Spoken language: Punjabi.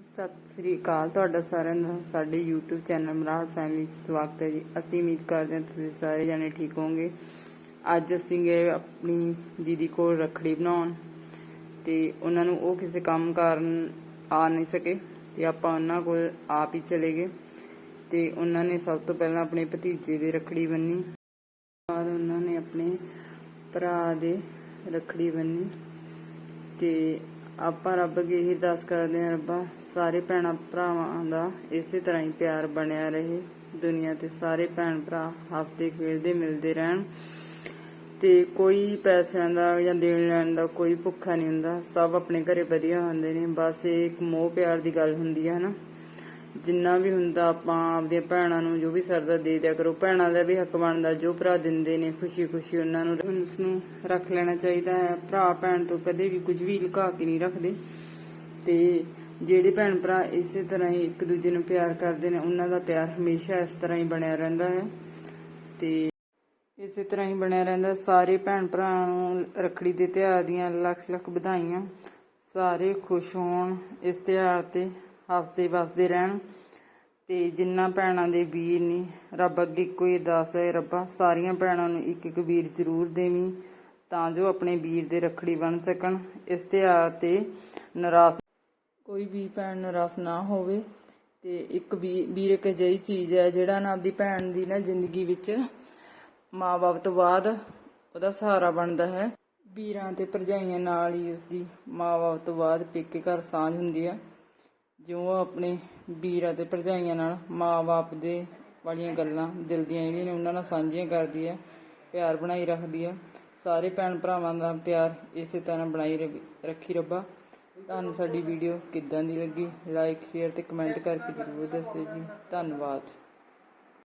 ਸਤਿ ਸ੍ਰੀ ਅਕਾਲ ਤੁਹਾਡਾ ਸਾਰਿਆਂ ਦਾ, ਸਾਡੇ YouTube ਚੈਨਲ ਮਰਾੜ ਫੈਮਿਲੀ ਵਿੱਚ ਸਵਾਗਤ ਹੈ ਜੀ। ਅਸੀਂ ਉਮੀਦ ਕਰਦੇ ਹਾਂ ਤੁਸੀਂ ਸਾਰੇ ਜਣੇ ਠੀਕ ਹੋਵੋਗੇ। ਅੱਜ ਅਸੀਂ ਗਏ ਆਪਣੀ ਦੀਦੀ ਕੋਲ ਰੱਖੜੀ ਬਣਾਉਣ ਤੇ ਉਹਨਾਂ ਨੂੰ ਉਹ ਕਿਸੇ ਕੰਮ ਕਾਰਨ ਆ ਨਹੀਂ ਸਕੇ ਤੇ ਆਪਾਂ ਉਹਨਾਂ ਕੋਲ ਆਪ ਹੀ ਚਲੇ ਗਏ ਤੇ ਉਹਨਾਂ ਨੇ ਸਭ ਤੋਂ ਪਹਿਲਾਂ ਆਪਣੇ ਭਤੀਜੇ ਦੀ ਰੱਖੜੀ ਬੰਨੀ। ਬਾਅਦ ਉਹਨਾਂ ਨੇ ਆਪਣੇ ਭਰਾ ਦੇ ਰੱਖੜੀ ਬੰਨੀ ਤੇ ਆਪਾਂ ਰੱਬ ਅੱਗੇ ਇਹ ਅਰਦਾਸ ਕਰਦੇ ਹਾਂ ਰੱਬਾ, ਸਾਰੇ ਭੈਣਾਂ ਭਰਾਵਾਂ ਦਾ ਇਸੇ ਤਰ੍ਹਾਂ ਹੀ ਪਿਆਰ ਬਣਿਆ ਰਹੇ, ਦੁਨੀਆ ਤੇ ਸਾਰੇ ਭੈਣ ਭਰਾ ਹੱਸਦੇ, ਖੇਡਦੇ, ਮਿਲਦੇ ਰਹਿਣ। ਤੇ ਕੋਈ ਪੈਸਿਆਂ ਦਾ ਜਾਂ ਦੇਣ ਲੈਣ ਦਾ ਕੋਈ ਭੁੱਖਾ ਨਹੀਂ ਹੁੰਦਾ, ਸਭ ਆਪਣੇ ਘਰੇ ਵਧੀਆ ਹੁੰਦੇ ਨੇ। ਬਸ ਇਹ ਇੱਕ ਮੋਹ ਪਿਆਰ ਦੀ ਗੱਲ ਹੁੰਦੀ ਹੈ ਹਨਾ ਜਿੰਨਾ ਵੀ ਹੁੰਦਾ ਆਪਾਂ ਆਪਦੀਆਂ ਭੈਣਾਂ ਨੂੰ ਜੋ ਵੀ ਸਰਦਾ ਦੇ ਦਿਆ ਕਰੋ। ਭੈਣਾਂ ਦਾ ਵੀ ਹੱਕ ਬਣਦਾ, ਜੋ ਭਰਾ ਦਿੰਦੇ ਨੇ ਖੁਸ਼ੀ ਖੁਸ਼ੀ ਉਹਨਾਂ ਨੂੰ ਉਸ ਨੂੰ ਰੱਖ ਲੈਣਾ ਚਾਹੀਦਾ ਹੈ। ਭਰਾ ਭੈਣ ਤੋਂ ਕਦੇ ਵੀ ਕੁਝ ਵੀ ਲੁਕਾ ਕੇ ਨਹੀਂ ਰੱਖਦੇ। ਤੇ ਜਿਹੜੇ ਭੈਣ ਭਰਾ ਇਸੇ ਤਰ੍ਹਾਂ ਹੀ ਇੱਕ ਦੂਜੇ ਨੂੰ ਪਿਆਰ ਕਰਦੇ ਨੇ, ਉਹਨਾਂ ਦਾ ਪਿਆਰ ਹਮੇਸ਼ਾ ਇਸ ਤਰ੍ਹਾਂ ਹੀ ਬਣਿਆ ਰਹਿੰਦਾ ਹੈ। ਤੇ ਇਸੇ ਤਰ੍ਹਾਂ ਹੀ ਬਣਿਆ ਰਹਿੰਦਾ। ਸਾਰੇ ਭੈਣ ਭਰਾ ਨੂੰ ਰੱਖੜੀ ਦੇ ਤਿਉਹਾਰ ਦੀਆਂ ਲੱਖ ਲੱਖ ਵਧਾਈਆਂ। ਸਾਰੇ ਖੁਸ਼ ਹੋਣ ਇਸ ਤਿਉਹਾਰ ਤੇ। ਹੱਸਦੇ ਵਸਦੇ ਰਹਿਣ। ਤੇ ਜਿੰਨਾ ਭੈਣਾਂ ਦੇ ਵੀਰ ਨੇ, ਰੱਬ ਅੱਗੇ ਕੋਈ ਅਰਦਾਸ ਹੈ, ਰੱਬਾ ਸਾਰੀਆਂ ਭੈਣਾਂ ਨੂੰ ਇੱਕ ਇੱਕ ਵੀਰ ਜ਼ਰੂਰ ਦੇਵੀਂ, ਤਾਂ ਜੋ ਆਪਣੇ ਵੀਰ ਦੇ ਰੱਖੜੀ ਬਣ ਸਕਣ। ਇਸ ਤਿਉਹਾਰ ਤੇ ਨਰਾਸ, ਕੋਈ ਵੀ ਭੈਣ ਨਰਾਸ ਨਾ ਹੋਵੇ। ਤੇ ਇੱਕ ਵੀਰ ਇੱਕ ਅਜਿਹੀ ਚੀਜ਼ ਹੈ, ਜਿਹੜਾ ਨਾ ਆਪਦੀ ਭੈਣ ਦੀ ਨਾ ਜ਼ਿੰਦਗੀ ਵਿੱਚ ਮਾਂ-ਬਾਪ ਤੋਂ ਬਾਅਦ ਉਹਦਾ ਸਹਾਰਾ ਬਣਦਾ ਹੈ। ਵੀਰਾਂ ਤੇ ਭਰਜਾਈਆਂ ਨਾਲ ਹੀ ਉਸਦੀ ਮਾਂ-ਬਾਪ ਤੋਂ ਬਾਅਦ ਪੇਕੇ ਘਰ ਸਾਂਝ ਹੁੰਦੀ ਹੈ। ਜੋ ਆਪਣੇ ਵੀਰਾਂ ਤੇ ਭਰਜਾਈਆਂ ਨਾਲ ਮਾਂ-ਬਾਪ ਦੇ ਵਾਲੀਆਂ ਗੱਲਾਂ ਦਿਲ ਦੀਆਂ ਜਿਹੜੀਆਂ ਨੇ ਉਹਨਾਂ ਨਾਲ ਸਾਂਝੀਆਂ ਕਰਦੀ ਹੈ ਪਿਆਰ ਬਣਾਈ ਰੱਖਦੀ ਹੈ ਸਾਰੇ ਭੈਣ ਭਰਾਵਾਂ ਦਾ ਪਿਆਰ ਇਸੇ ਤਰ੍ਹਾਂ ਬਣਾਈ ਰਵੀ- ਰੱਖੀ ਰੱਬਾ। ਤੁਹਾਨੂੰ ਸਾਡੀ ਵੀਡੀਓ ਕਿੱਦਾਂ ਦੀ ਲੱਗੀ? ਲਾਈਕ ਸ਼ੇਅਰ ਤੇ ਕਮੈਂਟ ਕਰਕੇ ਜ਼ਰੂਰ ਦੱਸਿਓ ਜੀ। ਧੰਨਵਾਦ।